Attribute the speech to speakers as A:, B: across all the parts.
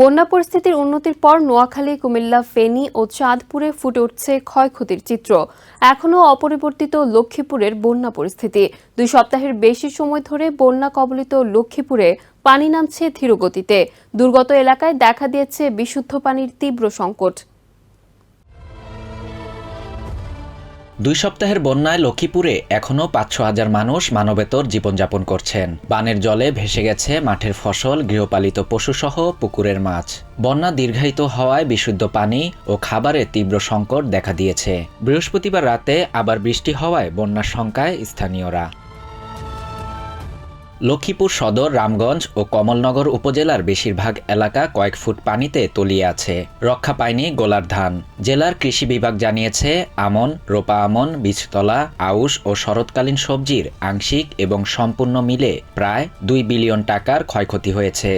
A: বন্যা পরিস্থিতির উন্নতির পর নোয়াখালী, কুমিল্লা, ফেনী ও চাঁদপুরে ফুটে উঠছে ক্ষয়ক্ষতির চিত্র। এখনও অপরিবর্তিত লক্ষ্মীপুরের বন্যা পরিস্থিতি। দুই সপ্তাহের বেশি সময় ধরে বন্যা কবলিত লক্ষ্মীপুরে পানি নামছে ধীরগতিতে। দুর্গত এলাকায় দেখা দিয়েছে বিশুদ্ধ পানির তীব্র সংকট।
B: দুই সপ্তাহের বন্যায় লক্ষ্মীপুরে এখনও পাঁচশো হাজার মানুষ মানবেতর জীবনযাপন করছেন। বানের জলে ভেসে গেছে মাঠের ফসল, গৃহপালিত পশুসহ পুকুরের মাছ। বন্যা দীর্ঘায়িত হওয়ায় বিশুদ্ধ পানি ও খাবারের তীব্র সংকট দেখা দিয়েছে। বৃহস্পতিবার রাতে আবার বৃষ্টি হওয়ায় বন্যার শঙ্কায় স্থানীয়রা লক্ষ্মীপুর সদর, রামগঞ্জ ও কমলনগর উপজেলার বেশিরভাগ এলাকা কয়েক ফুট পানিতে তলিয়ে আছে। রক্ষা পায়নি গোলার ধান। জেলার কৃষি বিভাগ জানিয়েছে, আমন, রোপা আমন, বীজতলা, আউশ ও শরৎকালীন সবজির আংশিক এবং সম্পূর্ণ মিলে প্রায় দুই বিলিয়ন টাকার ক্ষয়ক্ষতি হয়েছে।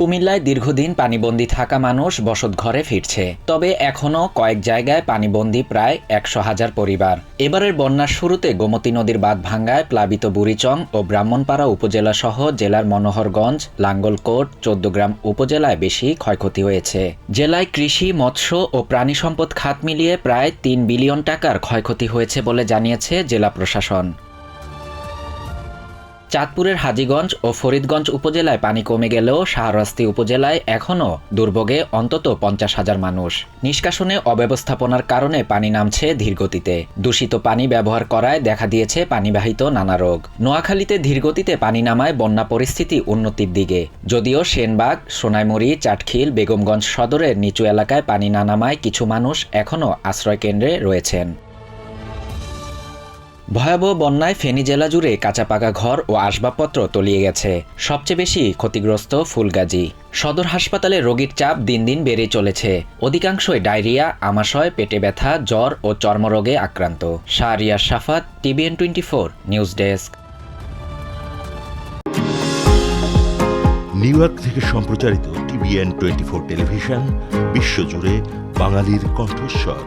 B: কুমিল্লায় দীর্ঘদিন পানিবন্দী থাকা মানুষ বসত ঘরে ফিরছে। তবে এখনও কয়েক জায়গায় পানিবন্দী প্রায় একশো হাজার পরিবার। এবারের বন্যার শুরুতে গোমতী নদীর বাঁধ ভাঙ্গায় প্লাবিত বুড়িচং ও ব্রাহ্মণপাড়া উপজেলা সহ জেলার মনোহরগঞ্জ, লাঙ্গলকোট, চোদ্দগ্রাম উপজেলায় বেশি ক্ষয়ক্ষতি হয়েছে। জেলায় কৃষি, মৎস্য ও প্রাণী সম্পদ খাত মিলিয়ে প্রায় তিন বিলিয়ন টাকার ক্ষয়ক্ষতি হয়েছে বলে জানিয়েছে জেলা প্রশাসন। চাঁদপুরের হাজীগঞ্জ ও ফরিদগঞ্জ উপজেলায় পানি কমে গেলেও শাহরাস্তি উপজেলায় এখনও দুর্ভোগে অন্তত পঞ্চাশ হাজার মানুষ। নিষ্কাশনে অব্যবস্থাপনার কারণে পানি নামছে ধীরগতিতে। দূষিত পানি ব্যবহার করায় দেখা দিয়েছে পানিবাহিত নানা রোগ। নোয়াখালীতে ধীরগতিতে পানি নামায় বন্যা পরিস্থিতি উন্নতির দিকে। যদিও সেনবাগ, সোনাইমুড়ি, চাটখিল, বেগমগঞ্জ সদরের নিচু এলাকায় পানি না নামায় কিছু মানুষ এখনও আশ্রয়কেন্দ্রে রয়েছেন। ভয়াবহ বন্যায় ফেনী জেলা জুড়ে কাঁচা পাকা ঘর ও আসবাবপত্র তলিয়ে গেছে। সবচেয়ে বেশি ক্ষতিগ্রস্ত ফুলগাজী। সদর হাসপাতালে রোগীর চাপ দিন দিন বেড়ে চলেছে। অধিকাংশই ডায়রিয়া, আমাশয়, পেটে ব্যথা, জ্বর ও চর্মরোগে আক্রান্ত। Shahria Safat TVN twenty four news desk.
C: New York থেকে সম্প্রচারিত টিভিএন টোয়েন্টি ফোর টেলিভিশন, বিশ্বজুড়ে বাঙালির কণ্ঠস্বর।